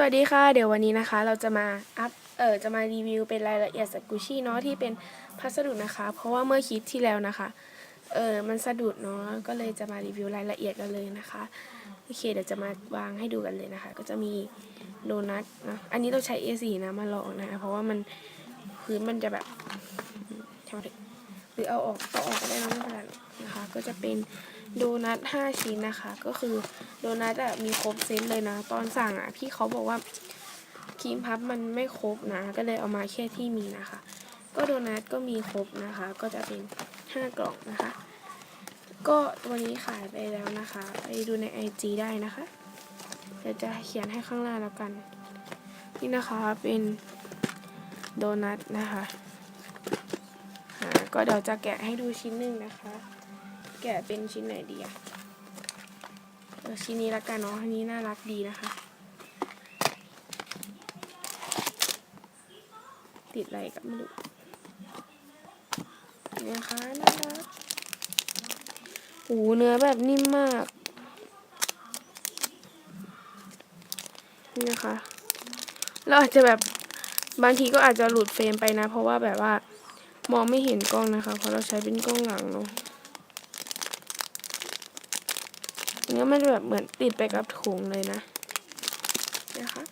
สวัสดีค่ะ เดี๋ยววันนี้นะคะ เราจะมาอัพเออจะมารีวิวเป็นรายละเอียดสกุชี่เนาะที่เป็นพัสดุนะคะ เพราะว่าเมื่อคลิปที่แล้วนะคะเออมันสะดุดเนาะก็เลยจะมารีวิวรายละเอียดกันเลยนะคะโอเคเดี๋ยวจะมาวางให้ดูกันเลยนะคะ ก็จะมีโดนัทนะอันนี้เราใช้ A4 นะมาลองนะเพราะว่ามันพื้นมันจะแบบช่างเถอะหรือเอาออกเอาออกก็ได้นะ ก็จะเป็นโดนัท5ชิ้นนะคะ ก็คือโดนัทอะมีครบเซตเลยนะ ตอนสั่งอะพี่เขาบอกว่าครีมพับมันไม่ครบนะ ก็เลยเอามาแค่ที่มีนะคะ ก็โดนัทก็มีครบนะคะ ก็จะเป็น 5 กล่องนะคะ ก็ตัวนี้ขายไปแล้วนะคะ ไปดูใน IG ได้นะคะเดี๋ยวจะเขียนให้ข้างล่างแล้วกัน นี่นะคะเป็นโดนัทนะคะ ก็เดี๋ยวจะแกะให้ดูชิ้นหนึ่งนะคะ แกะเป็นชิ้นไหนดีอะชิ้นนี้ละกันเนาะอันนี้น่ารักดีนะคะ ติดอะไรกับไม่รู้นี่นะคะน่ารักโอ้เนื้อแบบนิ่มมาก นี่นะคะเราอาจจะแบบบางทีก็อาจจะหลุดเฟรมไปนะ เพราะว่าแบบว่ามองไม่เห็นกล้องนะคะ เพราะเราใช้เป็นกล้องหลังเนาะ เนื้อมันแบบเหมือนติดไปกับถุงเลยนะนะคะ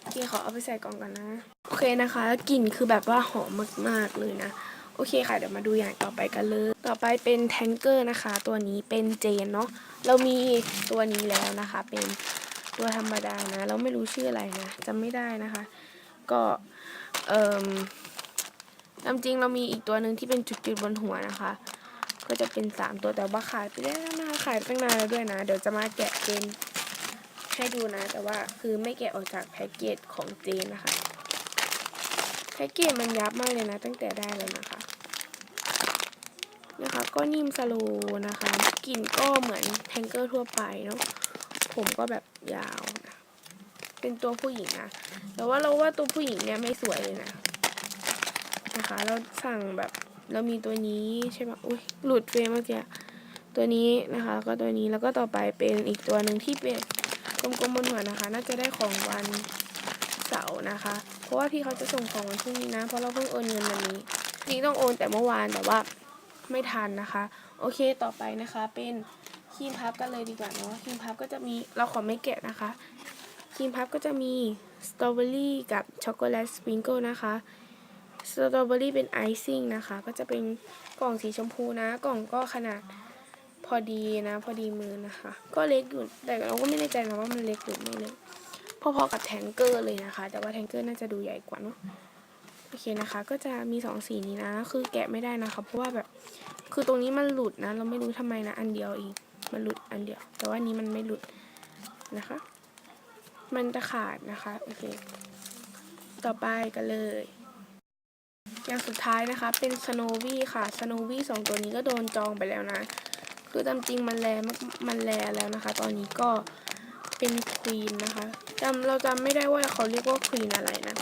โอเคขอเอาไปใส่กล่องกันนะ โอเคนะคะกลิ่นคือแบบว่าหอมมากๆเลยนะ โอเคค่ะ เดี๋ยวมาดูอย่างต่อไปกันเลย ต่อไปเป็นแทงเกอร์นะคะ ตัวนี้เป็นเจนเนาะเรามีตัวนี้แล้วนะคะ เป็นตัวธรรมดานะ เราไม่รู้ชื่ออะไรนะจำไม่ได้นะคะ ก็เอ่มตามจริงเรามีอีกตัวหนึ่งที่เป็นจุดๆบนหัวนะคะ ก็จะเป็นสามตัวแต่ว่าขายไปแล้วนะคะขายตั้งนานแล้วด้วยนะ เดี๋ยวจะมาแกะเป็นให้ดูนะ แต่ว่าคือไม่แกะออกจากแพ็กเกจของเจนนะคะแพ็กเกจมันยับมากเลยนะ ตั้งแต่ได้เลยนะคะนะคะก็นิ่มสโลนะคะกลิ่นก็เหมือนแทงเกอร์ทั่วไปเนาะผมก็แบบยาวนะเป็นตัวผู้หญิงนะแต่ว่าเราว่าตัวผู้หญิงเนี่ยไม่สวยเลยนะนะคะ เราสั่งแบบ เรามีตัวนี้ใช่ไหมอุ้ยหลุดเฟรมเมื่อกี้ตัวนี้นะคะก็ตัวนี้แล้วก็ต่อไปเป็นอีกตัวหนึ่งที่เป็นกลมๆบนหัวนะคะ น่าจะได้ของวันเสาร์นะคะ เพราะว่าพี่เขาจะส่งของวันพรุ่งนี้นะ เพราะเราเพิ่งโอนเงินวันนี้จริงต้องโอนแต่เมื่อวานแต่ว่าไม่ทันนะคะ โอเคต่อไปนะคะเป็นครีมพับกันเลยดีกว่าเนาะครีมพับก็จะมีเราขอไม่แกะนะคะครีมพับก็จะมีสตรอเบอรี่กับช็อกโกแลตสปริงเกิลนะคะ สตรอเบอรี่เป็นไอซิ่งนะคะ ก็จะเป็นกล่องสีชมพูนะ กล่องก็ขนาดพอดีนะ พอดีมือนะคะ ก็เล็กอยู่แต่เราก็ไม่แน่ใจนะว่ามันเล็กหรือไม่เล็กพอๆกับแทงเกอร์เลยนะคะ แต่ว่าแทงเกอร์น่าจะดูใหญ่กว่าเนาะโอเคนะคะ ก็จะมีสองสีนี้นะ คือแกะไม่ได้นะคะ เพราะว่าแบบคือตรงนี้มันหลุดนะ เราไม่รู้ทำไมนะ อันเดียวเองมันหลุดอันเดียว แต่ว่านี้มันไม่หลุดนะคะ มันจะขาดนะคะโอเค ต่อไปกันเลย อย่างสุดท้ายนะคะเป็นสโนวี่ค่ะสโนวี่สองตัวนี้ก็โดนจองไปแล้วนะ คือตามจริงมันแลมากมันแลแล้วนะคะ ตอนนี้ก็เป็นควีนนะคะจำเราจำไม่ได้ว่าเขาเรียกว่าควีนอะไรนะ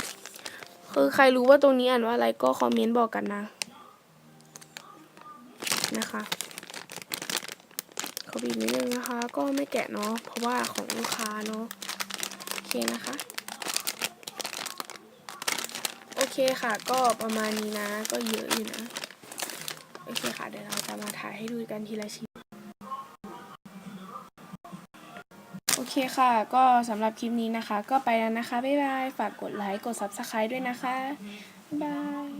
คือใครรู้ว่าตรงนี้อ่านว่าอะไรก็คอมเมนต์บอกกันนะ นะคะขอบีบนิดนึงนะคะ ก็ไม่แกะเนาะเพราะว่าของลูกค้าเนาะโอเคนะคะ โอ เคค่ะ ก็ประมาณนี้นะ ก็เยอะอยู่นะ โอเคค่ะ เดี๋ยวเราจะมาถ่ายให้ดูกันทีละชิ้น โอเคค่ะ ก็สำหรับคลิปนี้นะคะ ก็ไปแล้วนะคะ บ๊ายบาย ฝากกดไลค์ กด Subscribe ด้วยนะคะ บ๊ายบาย